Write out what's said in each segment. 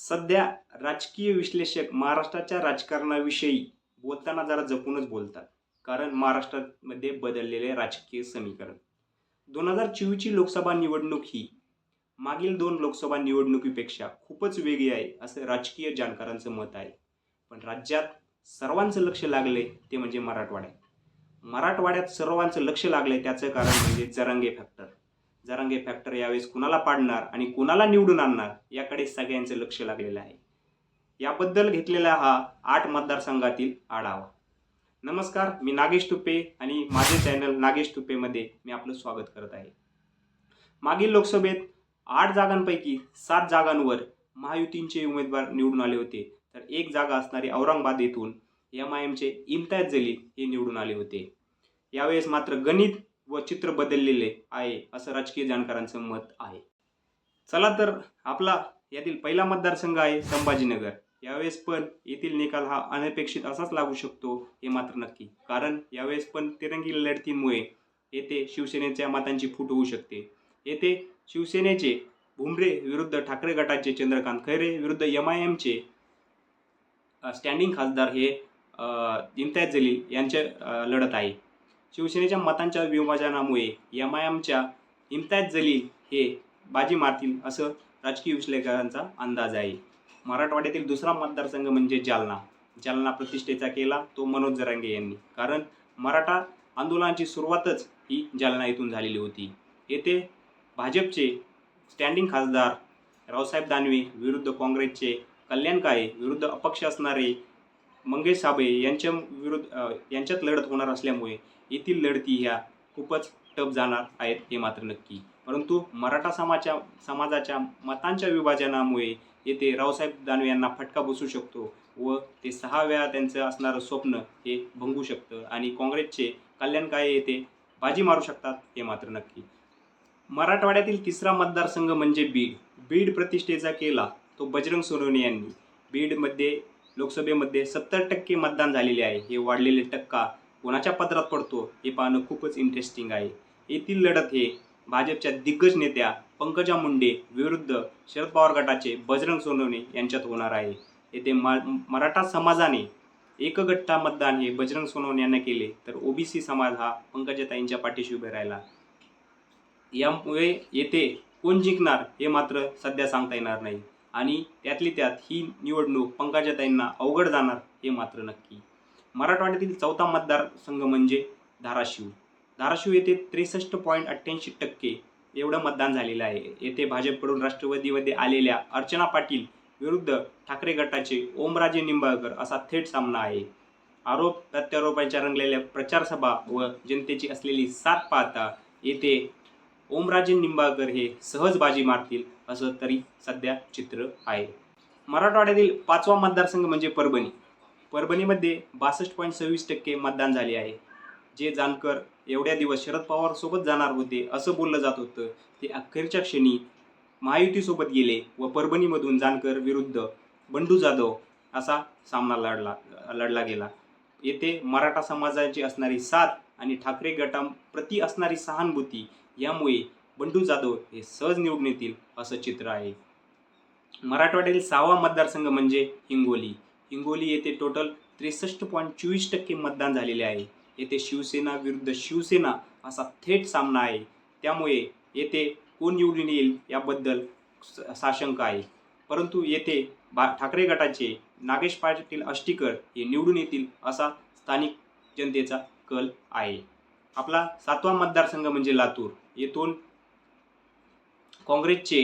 सध्या राजकीय विश्लेषक महाराष्ट्राच्या राजकारणाविषयी बोलताना जरा जपूनच बोलतात. कारण महाराष्ट्रामध्ये बदललेले राजकीय समीकरण. दोन हजार चोवीसची लोकसभा निवडणूक ही मागील दोन लोकसभा निवडणुकीपेक्षा खूपच वेगळी आहे असं राजकीय जाणकारांचं मत आहे. पण राज्यात सर्वांचं लक्ष लागले ते म्हणजे मराठवाड्यात. मराठवाड्यात सर्वांचं लक्ष लागले त्याचं कारण म्हणजे जरांगे फॅक्टर. जरांगे फॅक्टर यावेळेस कुणाला पाडणार आणि कुणाला निवडून आणणार याकडे सगळ्यांचं लक्ष लागलेलं आहे. याबद्दल घेतलेला हा आठ मतदारसंघातील आढावा. नमस्कार मी नागेश तुपे आणि माझे चॅनल नागेश तुपेमध्ये मी आपलं स्वागत करत आहे. मागील लोकसभेत आठ जागांपैकी सात जागांवर महायुतींचे उमेदवार निवडून आले होते. तर एक जागा असणारी औरंगाबाद येथून एम आय एमचे इम्तियाज जलील हे निवडून आले होते. यावेळेस मात्र गणित व चित्र बदललेले आहे असं राजकीय जाणकारांचं मत आहे. चला तर आपला यातील पहिला मतदारसंघ आहे संभाजीनगर. यावेळेस पण येथील निकाल हा अनपेक्षित असाच लागू शकतो हे मात्र नक्की. कारण यावेळेस पण तिरंगी लढतींमुळे येथे शिवसेनेच्या मतांची फूट होऊ शकते. येथे शिवसेनेचे भुमरे विरुद्ध ठाकरे गटाचे चंद्रकांत खैरे विरुद्ध एम आय एमचे स्टँडिंग खासदार हे इम्तियाज जलील यांचे लढत आहे. शिवसेनेच्या मतांच्या विभाजनामुळे एम आय एमच्या इम्तियाज जलील हे बाजी मारतील असं राजकीय विश्लेषकांचा अंदाज आहे. मराठवाड्यातील दुसरा मतदारसंघ म्हणजे जालना. जालना प्रतिष्ठेचा केला तो मनोज जरांगे यांनी. कारण मराठा आंदोलनाची सुरुवातच ही जालना येथून झालेली होती. येथे भाजपचे स्टँडिंग खासदार रावसाहेब दानवे विरुद्ध काँग्रेसचे कल्याण काळे विरुद्ध अपक्ष असणारे मंगेश साबळे यांच्या विरुद्ध यांच्यात लढत होणार असल्यामुळे येथील लढती ह्या खूपच टप जाणार आहेत हे मात्र नक्की. परंतु मराठा समाजा समाजाच्या मतांच्या विभाजनामुळे येथे रावसाहेब दानवे यांना फटका बसू शकतो व ते सहा वेळा त्यांचं असणारं स्वप्न हे भंगू शकतं आणि काँग्रेसचे कल्याणकाय येथे बाजी मारू शकतात हे मात्र नक्की. मराठवाड्यातील तिसरा मतदारसंघ म्हणजे बीड. बीड प्रतिष्ठेचा केला तो बजरंग सोनवणे यांनी. बीडमध्ये लोकसभेमध्ये सत्तर टक्के मतदान झालेले आहे. हे वाढलेले टक्का कोणाच्या पदरात पडतो हे पाहणं खूपच इंटरेस्टिंग आहे. येथील लढत हे भाजपच्या दिग्गज नेत्या पंकजा मुंडे विरुद्ध शरद पवार गटाचे बजरंग सोनवणे यांच्यात होणार आहे. येथे मा मराठा समाजाने एकगट्टा मतदान हे बजरंग सोनवणे यांना केले तर ओबीसी समाज हा पंकजाताईंच्या पाठीशी उभे राहिला. यामुळे येथे कोण जिंकणार हे मात्र सध्या सांगता येणार नाही. आणि त्यातली त्यात ही निवडणूक पंकजाताईंना अवघड जाणार हे मात्र नक्की. मराठवाड्यातील चौथा मतदारसंघ म्हणजे धाराशिव. धाराशिव येथे त्रेसष्ट पॉईंट अठ्ठ्याऐंशी टक्के एवढं मतदान झालेलं आहे. येथे भाजपकडून राष्ट्रवादीमध्ये आलेल्या अर्चना पाटील विरुद्ध ठाकरे गटाचे ओमराजे निंबाळकर असा थेट सामना आहे. आरोप प्रत्यारोपांच्या रंगलेल्या प्रचारसभा व जनतेची असलेली साथ पाहता येथे ओमराजे निंबाळकर हे सहज बाजी मारतील असं तरी सध्या चित्र आहे. मराठवाड्यातील पाचवा मतदारसंघ म्हणजे परभणी. परभणीमध्ये बासष्ट पॉईंट सव्वीस टक्के मतदान झाले आहे. जे जानकर एवढ्या दिवस शरद पवारसोबत जाणार होते असं बोललं जात होतं ते अखेरच्या क्षणी महायुतीसोबत गेले व परभणीमधून जानकर विरुद्ध बंडू जाधव असा सामना लढला लढला गेला. येथे मराठा समाजाची असणारी साथ आणि ठाकरे गटांप्रती असणारी सहानुभूती यामुळे बंडू जाधव हे सहज निवडून येतील असं चित्र आहे. मराठवाड्यातील सहावा मतदारसंघ म्हणजे हिंगोली. हिंगोली येथे टोटल त्रेसष्ट पॉईंट चोवीस टक्के मतदान झालेले आहे. येथे शिवसेना विरुद्ध शिवसेना असा थेट सामना आहे. त्यामुळे येथे कोण निवडून येईल याबद्दल साशंक आहे. परंतु येथे बा ठाकरे गटाचे नागेश पाटील अष्टीकर हे निवडून येतील असा स्थानिक जनतेचा कल आहे. आपला सातवा मतदारसंघ म्हणजे लातूर. येथून काँग्रेसचे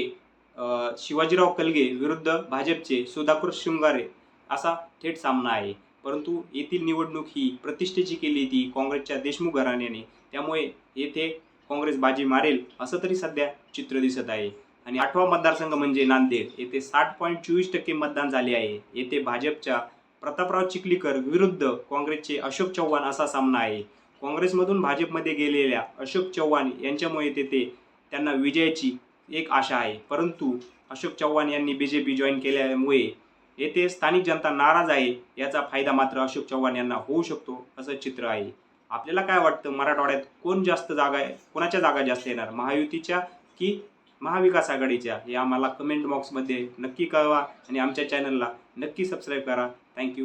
शिवाजीराव कलगे विरुद्ध भाजपचे सुधाकर शृंगारे असा थेट सामना आहे. परंतु येथील निवडणूक ही प्रतिष्ठेची केली ती काँग्रेसच्या देशमुख घराण्याने. त्यामुळे येथे काँग्रेस बाजी मारेल असं तरी सध्या चित्र दिसत आहे. आणि आठवा मतदारसंघ म्हणजे नांदेड. येथे साठ पॉईंट चोवीस टक्के मतदान झाले आहे. येथे भाजपच्या प्रतापराव चिखलीकर विरुद्ध काँग्रेसचे अशोक चव्हाण असा सामना आहे. काँग्रेसमधून भाजपमध्ये गेलेल्या अशोक चव्हाण यांच्यामुळे तेथे त्यांना विजयाची एक आशा आहे. परंतु अशोक चव्हाण यांनी बी जे पी जॉईन केल्यामुळे येथे स्थानिक जनता नाराज आहे याचा फायदा मात्र अशोक चव्हाण यांना होऊ शकतो असं चित्र आहे. आपल्याला काय वाटतं मराठवाड्यात कोण जास्त जागा आहे कोणाच्या जागा जास्त येणार? महायुतीच्या की महाविकास आघाडीच्या? हे आम्हाला कमेंट बॉक्समध्ये नक्की कळवा आणि आमच्या चॅनलला नक्की सबस्क्राईब करा. थँक्यू